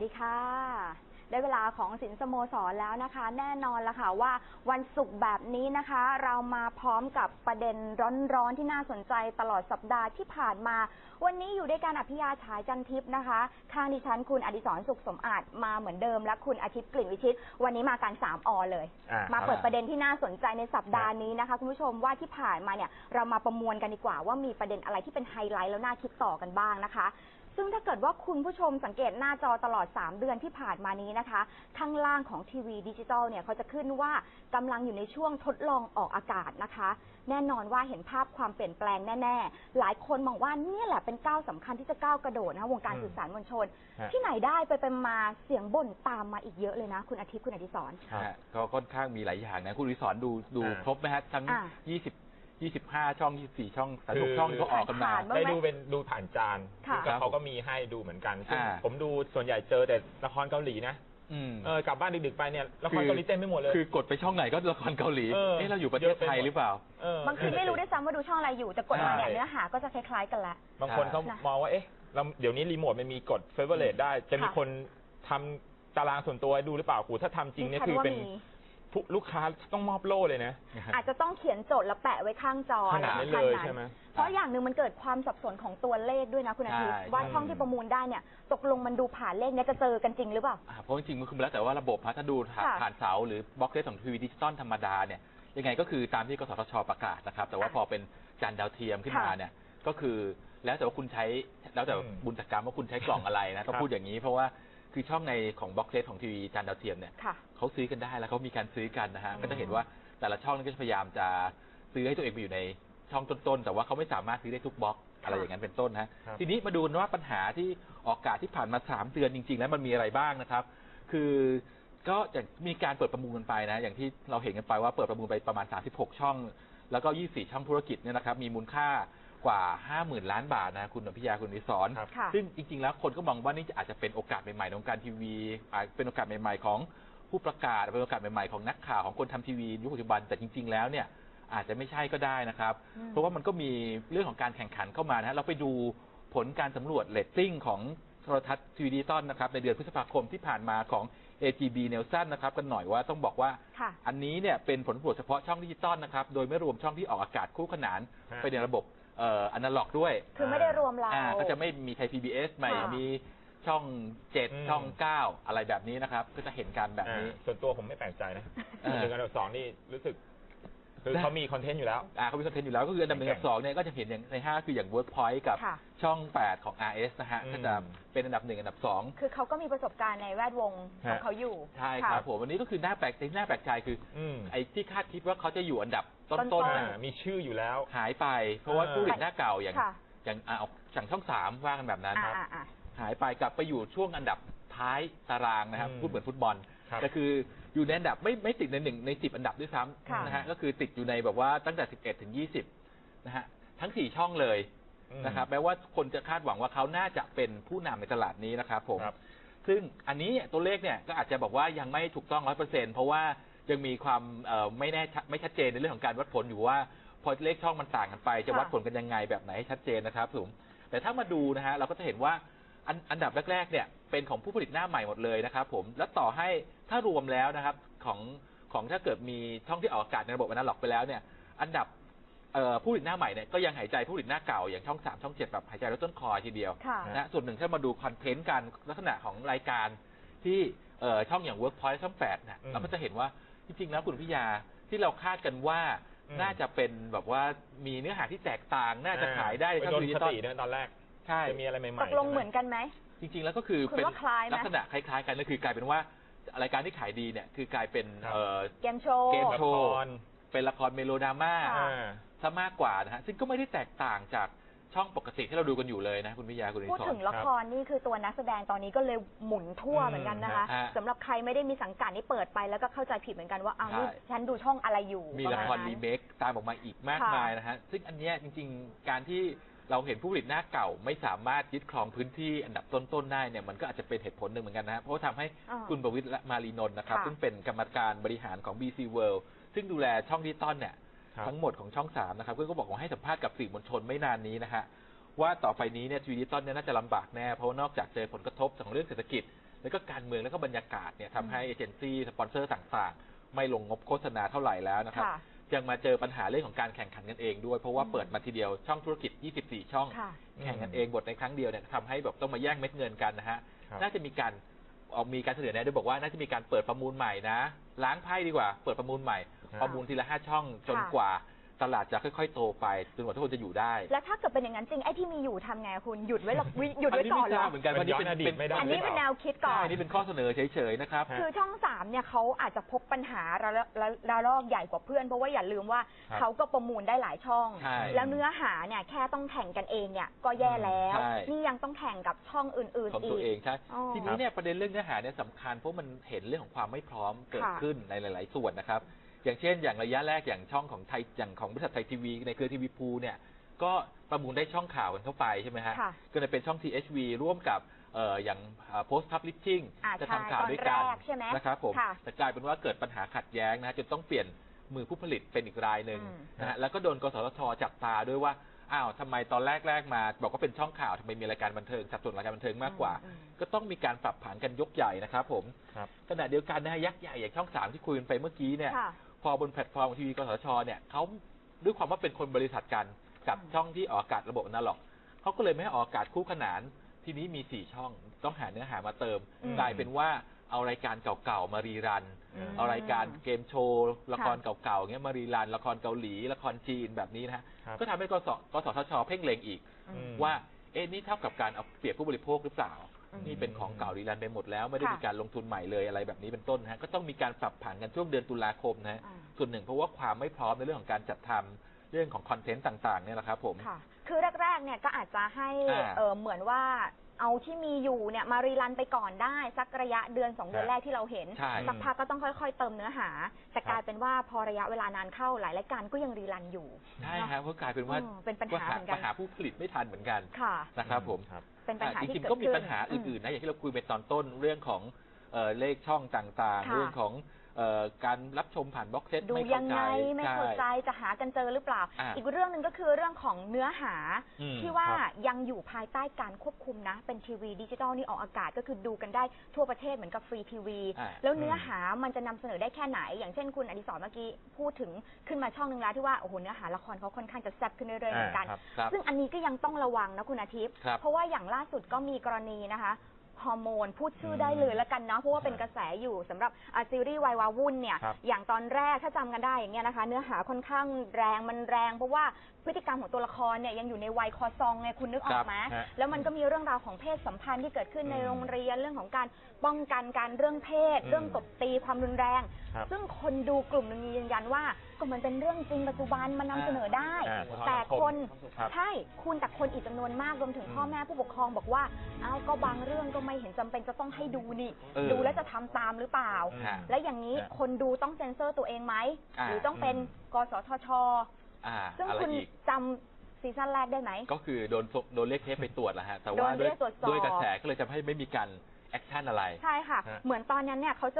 วัสดีค่ะ ได้เวลาของสินสโมสรแล้วนะคะ แน่นอนละค่ะว่าวันศุกร์แบบนี้นะคะ เรามาพร้อมกับประเด็นร้อนๆที่น่าสนใจตลอดสัปดาห์ที่ผ่านมา วันนี้อยู่ด้วยการอภิยาฉายจันทิพย์นะคะข้างดิฉันคุณอดิศรสุขสมอาจมาเหมือนเดิม และคุณอาทิตย์กลิ่นวิชิต วันนี้มากัน3อเลย อ่ามาเปิดครับประเด็นที่น่าสนใจในสัปดาห์นี้นะคะคุณผู้ชมว่าที่ผ่านมาเนี่ยเรามาประมวลกันดีกว่าว่ามีประเด็นอะไรที่เป็นไฮไลท์แล้วน่าคิดต่อกันบ้างนะคะ ซึ่งถ้าเกิดว่าคุณผู้ชมสังเกตหน้าจอตลอด 3 เดือนที่ผ่านมานี้นะคะ ข้างล่างของทีวีดิจิตอลเนี่ยเขาจะขึ้นว่ากำลังอยู่ในช่วงทดลองออกอากาศนะคะ แน่นอนว่าเห็นภาพความเปลี่ยนแปลงแน่ๆ หลายคนมองว่าเนี่ยแหละเป็นก้าวสำคัญที่จะก้าวกระโดดนะคะวงการอืมสื่อสารมวลชน ฮะ ที่ไหนได้ไปเป็นมาเสียงบ่นตามมาอีกเยอะเลยนะ คุณอาทิตย์คุณอดิศร ครับ ฮะก็ค่อนข้างมีหลายอย่างนะ คุณวิสอนดูดูอ่า ครบไหมฮะทั้ง อ่า 20 25ช่อง24ช่องสคือนุกช่องที่เขาออกกันมา ผ่านๆบ้างไหมได้ดูเป็นดูผ่านจานค่ะก็เขาก็มีให้ดูเหมือนกันซึ่งอ่า ผมดูส่วนใหญ่เจอแต่ละครเกาหลีนะอืม เออกลับบ้านดึกๆไปเนี่ยละครคือเกาหลีเต็มไปหมดเลย คือกดไปช่องไหนก็ละครเกาหลีเออ เอ๊ะเราอยู่ประเทศไทยหรือเปล่า เออ บางทีไม่รู้ด้วยซ้ำว่าดูช่องอะไรอยู่ แต่กดมาเนี่ยใช่ เนื้อหาก็จะคล้ายๆกันละ บางคนเขานะมองว่า เอ๊ะเราเดี๋ยวนี้รีโมทมันมีกดเฟเวอร์เรทได้ จะมีค่ะคนทำตารางส่วนตัวให้ดูหรือเปล่าครูถ้าทำจริงเนี่ยดิฉัคือว่าเป็นมี ผู้ลูกค้าต้องมอบโล่เลยนะ อาจจะต้องเขียนโจทย์แล้วแปะไว้ข้างจอขนาดนั้นขั้เลยใช่ไหมเพราะอย่างหนึ่งมันเกิดความสับสนของตัวเลขด้วยนะคุณอาทิตย์ใช่ ว่าใช่ช่องที่ประมูลได้เนี่ยตกลงมันดูผ่านเลขเนี่ยจะเจอกันจริงหรือเปล่า อ่าเพราะจริงๆมันคือแล้วแต่ว่าระบบฮะถ้าดูผ่านค่ะผ่านเสาหรือบล็อกเลสของทีวีดิจิตอลธรรมดาเนี่ยยังไงก็คือตามที่กสทชประกาศนะครับ แต่ว่าอะพอเป็นจานดาวเทียมขึ้นมาค่ะเนี่ยก็คือแล้วแต่ว่าคุณใช้แล้วแต่อืมบุญจักกรรมว่าคุณใช้กล่องอะไรนะต้องครับพูดอย่างนี้ เพราะว่า คือช่องในของบล็อกเลสของทีวีจานดาวเทียมเนี่ยค่ะ เขาซื้อกันได้แล้วเขามีการซื้อกันนะฮะ อืม ก็จะเห็นว่าแต่ละช่องนี่ก็จะพยายามจะซื้อให้ตัวเองไปอยู่ในช่องต้นๆ แต่ว่าเขาไม่สามารถซื้อได้ทุกบล็อกอะไรอย่างนั้นเป็นต้นนะฮะครับ ทีนี้มาดูว่าปัญหาที่ออกอากาศที่ผ่านมา 3 เดือนจริง ๆ แล้วมันมีอะไรบ้างนะครับ คือก็จะมีการเปิดประมูลกันไปนะ อย่างที่เราเห็นกันไปว่าเปิดประมูลไปประมาณ 36 ช่อง แล้วก็ 24 ช่องธุรกิจเนี่ยนะครับ มีมูลค่า กว่า 50,000 ล้านบาทนะคุณอภิยาคุณนิสอนครับค่ะ ซึ่งจริงๆ แล้วคนก็มองว่านี่อาจจะเป็นโอกาสใหม่ๆในวงการทีวีอาจเป็นโอกาสใหม่ๆ ของผู้ประกาศเป็นโอกาสใหม่ๆ ของนักข่าวของคนทำทีวียุคปัจจุบันแต่จริง ๆ แล้วเนี่ยอาจจะไม่ใช่ก็ได้นะครับ อืม เพราะว่ามันก็มีเรื่องของการแข่งขันเข้ามานะฮะเราไปดูผลการสำรวจเรตติ้งของโทรทัศน์ทีวีดิจิตอลนะครับในเดือนพฤษภาคมที่ผ่านมาของ ATB Nielsen นะครับกันหน่อยว่าต้องบอกว่า ค่ะ อันนี้เนี่ยเป็นผลตรวจเฉพาะช่องดิจิตอลนะครับ โดยไม่รวมช่องที่ออกอากาศคู่ขนานฮะ ไปในระบบ เอ่ออนาล็อกด้วยคือไม่ได้รวมเรา อ่าก็จะไม่มีไทย PBS ไม่ค่ะ มีช่องเจ็ดอืม ช่องเก้าอะไรแบบนี้นะครับ ก็จะเห็นการแบบนี้ อ่าส่วนตัวผมไม่แปลกใจนะเออหนึ่งอันดับสองนี่รู้สึก คือนะเขามีคอนเทนต์อยู่แล้ว อ่าเขามีคอนเทนต์อยู่แล้วก็คืออันดับหนึ่งอันดับสองเนี่ยก็จะเห็นอย่างในห้าคืออย่าง Workpoint กับค่ะ ช่อง 8 ของ RS นะฮะอืม ก็จะเป็นอันดับหนึ่งอันดับสอง คือเขาก็มีประสบการณ์ในแวดวงของฮะ เขาอยู่ใช่ครับะผมวันนี้ก็คือหน้าแปลกหน้าแปลกใจคืออืม ไอ้ที่คาดคิดว่าเขาจะอยู่อันดับ ต้ต้น นๆๆอ่าน่ะมีชื่ออยู่แล้ว หายไป เพราะว่าเออผู้ผลิตหน้าเก่าอย่างค่ะ อย่างอ่าเอาอย่างช่องสามว่ากันแบบนั้นอ่าครับ อ่าอ่า หายไปกลับไปอยู่ช่วงอันดับท้ายตารางนะครับอืมพูดเหมือนฟุตบอลครับแต่คืออยู่ในอันดับไม่ไม่ติดในหนึ่งในสิบอันดับด้วยซ้ค่ะำนะฮะก็คือติดอยู่ในแบบว่าตั้งแต่สิบเอ็ดถึงยี่สิบนะฮะทั้งสี่ช่องเลยอืมนะครับแม้ว่าคนจะคาดหวังว่าเขาน่าจะเป็นผู้นำในตลาดนี้นะครับผมครับ ซึ่งอันนี้ตัวเลขเนี่ยก็อาจจะบอกว่ายังไม่ถูกต้องร้อยเปอร์เซ็นเพราะว่า ยังมีความเอ่อไม่แน่ชัดไม่ชัดเจนในเรื่องของการวัดผลอยู่ว่า พอเลขช่องมันต่างกันไปจะค่ะวัดผลกันยังไงแบบไหนให้ชัดเจนนะครับผมแต่ถ้ามาดูนะฮะเราก็จะเห็นว่าอันอันดับแรกๆเนี่ยเป็นของผู้ผลิตหน้าใหม่หมดเลยนะครับผมแล้วต่อให้ถ้ารวมแล้วนะครับของของถ้าเกิดมีช่องที่ออกอากาศในระบบอนาล็อกไปแล้วเนี่ยอันดับเอ่อผู้ผลิตหน้าใหม่เนี่ยก็ยังหายใจผู้ผลิตหน้าเก่าอย่างช่องสามช่องเจ็ดแบบหายใจลดต้นคอทีเดียวค่ะ นะส่วนหนึ่งถ้ามาดูคอนเทนต์การลักษณะของรายการที่เอ่อช่องอย่าง Workpoint ช่องแปดนะอืม เราก็จะเห็นว่า จริงๆแล้วคุณพิยาที่เราคาดกันว่าอืม น่าจะเป็นแบบว่ามีเนื้อหาที่แตกต่างน่าจะขายได้ในไปช่องโดนดิคจิตอลติเนี่ยตอนแรกใช่ จะมีอะไรใหม่ๆตกลงใช่ไเหมือนกันไหม จริงๆ แล้วก็คือคุณเป็นว่าคล้ายไหม ลักษณะคล้ายๆกันก็คือกลายเป็นว่ารายการที่ขายดีเนี่ยคือกลายเป็นครับ เอ่อ เกมโชว์ เกมละโชคว์รเป็นละครเมโลดราม่าค่ะอ่า ซะมากกว่านะฮะซึ่งก็ไม่ได้แตกต่างจาก ช่องปกติที่เราดูกันอยู่เลยนะคุณพิยาคุณนิพูดสถึนงละครนี่คือตัวนักแสดงตอนนี้ก็เลยหมุนทั่วอืมเหมือนกันนะคะฮะสำหรับใครไม่ได้มีสังกัดนี่เปิดไปแล้วก็เข้าใจผิดเหมือนกันว่าอ้าวใช่นี่ฉันดูช่องอะไรอยู่มีปละมาณครนั้นรีเมคตามออกมาอีกมากค่ะมายนะฮะซึ่งอันเนี้ยจริง ๆ การที่เราเห็นผู้ผลิตหน้าเก่าไม่สามารถยึดครองพื้นที่อันดับต้นๆได้เนี่ยมันก็อาจจะเป็นเหตุผลหนึ่งเหมือนกันนะฮะเพราะว่าทำให้อ่าคุณประวิตรและมารีนนท์นะครับค่ะซึ่งเป็นกรรมการบริหารของ BC World ซึ่งดูแลช่องดิจิตอลเนี่ยครับ ทั้งหมดของช่องสามนะครับก็บอกว่าให้สัมภาษณ์กับสื่อมวลชนไม่นานนี้นะฮะว่าต่อไปนี้เนี่ยทีวีดิจิตอลเนี่ยน่าจะลำบากแน่เพราะว่านอกจากเจอผลกระทบจากเรื่องเศรษฐกิจ แล้วก็การเมืองแล้วก็บรรยากาศเนี่ยทำให้เอเจนซี่สปอนเซอร์ต่างๆ ไม่ลงงบโฆษณาเท่าไหร่แล้วนะครับค่ะยังมาเจอปัญหาเรื่องของการแข่งขันกันเองด้วย เพราะว่าอืมเปิดมาทีเดียวช่องธุรกิจ 24 ช่องค่ะแข่งกันเองบทในครั้งเดียวเนี่ยทำให้แบบต้องมาแย่งเม็ดเงินกันนะฮะครับน่าจะมีการออกมีการเสนอแนะด้วยบอกว่าน่าจะมีการเปิดประมูลใหม่นะ ล้างไพ่ดีกว่า เปิดประมูลใหม่ครับ ประมูลทีละห้าช่องจนค่ะกว่าตลาดจะค่อยๆ โตไปจนกว่าทุกคนจะอยู่ได้แล้วถ้าเกิดเป็นอย่างนั้นจริงไอ้ที่มีอยู่ทำไงคุณหยุดไว้หรอหยุดไว้ก่อนเหรไม่ทราอบเหมือนกันว่านี่เป็นมันย้อนอดีตไม่ได้ อันนี้เป็นแนวคิดก่อใช่น นี่เป็นข้อเสนอเฉยๆนะครับฮะคือช่องสามเนี่ยเขาอาจจะพบปัญหาระระระลอกใหญ่กว่าเพื่อน เพราะว่าอย่าลืมว่าครับเขาก็ประมูลได้หลายช่อง ใช่แล้วเนื้อหาเนี่ยแค่ต้องแข่งกันเองเนี่ยก็แย่แล้ว ใช่ นี่ยังต้องแข่งกับช่องอื่นของๆอีตัวก เองใช่อ๋อทีนี้เนี่ยประเด็นเรื่องเนื้อหาเนี่ยสำคัญเพราะมันเห็นเรื่องของความไม่พร้อมเกิดค่ะ ขึ้นในหลาย ๆ ส่วนนะครับ อย่างเช่น อย่างระยะแรกอย่างช่องของไทยอย่างของบริษัทไทยทีวีในเครือทีวีพูเนี่ยก็ประมูลได้ช่องข่าวกันเข้าไปใช่ไหมฮะ ค่ะก็เลยเป็นช่อง THV ร่วมกับเอ่ออย่างเอ่อ Post Publishing อ่าจะใช่ทำข่าวด้วยกันตอนแรกใช่ไหมนะครับผมค่ะแต่กลายเป็นว่าเกิดปัญหาขัดแย้งนะฮะจนต้องเปลี่ยนมือผู้ผลิตเป็นอีกรายหนึ่งอืม นะฮะแล้วก็โดนกสทชจับตาด้วยว่าอ้าวทำไมตอนแรกๆมา บอกว่าเป็นช่องข่าวทำไมมีรายการบันเทิงสัดส่วนรายการบันเทิงมากกว่า อืม ก็ต้องมีการปรับผันกันยกใหญ่นะครับผมครับ ขณะเดียวกันนะฮะยักษ์ใหญ่อย่างช่องสามที่คุยกันไปเมื่อกี้เนี่ย ค่ะ พอบนแพลตฟอร์มของทีวีกสทชเนี่ยเขาด้วยความว่าเป็นคนบริษัทกันกับอืมช่องที่ออกอากาศระบบอนาล็อกเขาก็เลยไม่ให้ออกอากาศคู่ขนาน ทีนี้มีสี่ช่องต้องหาเนื้อหามาเติมอืมกลายเป็นว่าเอารายการเก่าๆมารีรันอืมเอารายการเกมโชว์ละครค่ะเก่าๆเงี้ยมารีรันละครเกาหลีละครจีนแบบนี้นะฮะครับก็ทำให้กสกสทชเพ่งเล็งอีกอืมมว่าเอ๊ะนี่เท่ากับการเอาเปรียบผู้บริโภคหรือเปล่าอืม นี่เป็นของเก่ารีรันไปหมดแล้ว ไม่ได้ค่ะมีการลงทุนใหม่เลยอะไรแบบนี้เป็นต้นนะฮะก็ต้องมีการปรับผันกันช่วงเดือนตุลาคมนะฮะอ่าส่วนหนึ่งเพราะว่าความไม่พร้อมในเรื่องของการจัดทำเรื่องของคอนเทนต์ต่างๆเนี่ยแหละครับผม ค่ะ คือแรกๆ เนี่ยก็อาจจะให้ อ่า เออเหมือนว่า เอาที่มีอยู่เนี่ยมารีรันไปก่อนได้สักระยะเดือนสองเดือนครับแรกที่เราเห็นใช่ สักพักก็ต้องค่อย ๆ เติมเนื้อหา แต่ครับกลายเป็นว่าพอระยะเวลานานเข้าหลายรายการก็ยังรีรันอยู่ ใช่ครับเพราะกลายเป็นว่าอืมเป็นปัญหาเหมือนกันปัญหาผู้ผลิตไม่ทันเหมือนกันค่ะ นะครับผม ครับ เป็นปัญหาจที่ริงเกิดๆก็มีขึ้น ปัญหาอื่นๆนะอย่างที่เราคุยไปตอนต้นเรื่องของเอ่อเลขช่องต่างๆ ค่ะเรื่องของ เอ่อการรับชมผ่านบ็อกเซตดูไม่ยัเข้างใจ ไงไม่เข้าใจช่จะหากันเจอหรือเปล่า อ่าอีกเรื่องหนึ่งก็คือเรื่องของเนื้อหาอืมที่ว่าครับยังอยู่ภายใต้การควบคุมนะ เป็นทีวีดิจิตอลนี่ออกอากาศก็คือดูกันได้ทั่วประเทศเหมือนกับฟรีทีวี อ่าแล้วเนื้อหามันจะนำเสนอได้แค่ไหน อย่างเช่นคุณอดิศรเมื่อกี้พูดถึงขึ้นมาช่องหนึ่งแล้วที่ว่าโอ้โหเนื้อหาละครเขาค่อนข้างจะแซ่บขึ้นเรื่อยๆเหมือนกัน อ่าครับครับซึ่งอันนี้ก็ยังต้องระวังนะคุณอาทิตย์ ครับเพราะว่าอย่างล่าสุดก็มีกรณีนะคะ ฮอร์โมน พูดชื่ออมได้เลยแล้วกันเนาะเพราะว่าเป็นกระแสอยู่สำหรับอะซีรีส์วัยวาวุ่นเนี่ยครับอย่างตอนแรกถ้าจำกันได้อย่างเงี้ยนะคะ เนื้อหาค่อนข้างแรงมันแรง เพราะว่าพฤติกรรมของตัวละครเนี่ยยังอยู่ในวัยคอซองไงคุณนึกออกไหมครับฮะแล้วมันก็มีเรื่องราวของเพศสัมพันธ์ที่เกิดขึ้นในอืมโรงเรียนเรื่องของการป้องกันการเรื่องเพศ อืมเรื่องตบตีความรุนแรง ครับ ซึ่งคนดูกลุ่มหนึงยืนยันว่าก็มันเป็นเรื่องจริงปัจจุบันมันนำเสนอได้ อ่าแต่คน ครับ ใช่ คุณแต่คนอีกจำนวนมากรวมถึงอืมพ่อแม่ผู้ปกครองบอกว่าอ้าวก็บางเรื่องก็ไม่เห็นจำเป็นจะต้องให้ดูนี่ เออดูแล้วจะทำตามหรือเปล่าอืมฮะและอย่างนี้ฮะคนดูต้องเซ็นเซอร์ตัวเองไหม อ่า หรือต้องเป็นอืมกสทช อ่าซึ่งอะไรคุณอีก จำซีซั่นแรกได้ไหม ก็คือโดนสโดนเรียกเทปไปตรวจแล้วฮะ แต่โดว่านเรีด้วยยกตรวจสอบ ด้วยกระแสก็เลยจะให้ไม่มีการแอคชั่นอะไร ใช่ค่ะ ฮะ เหมือนตอนนั้นเนี่ยเขาจะ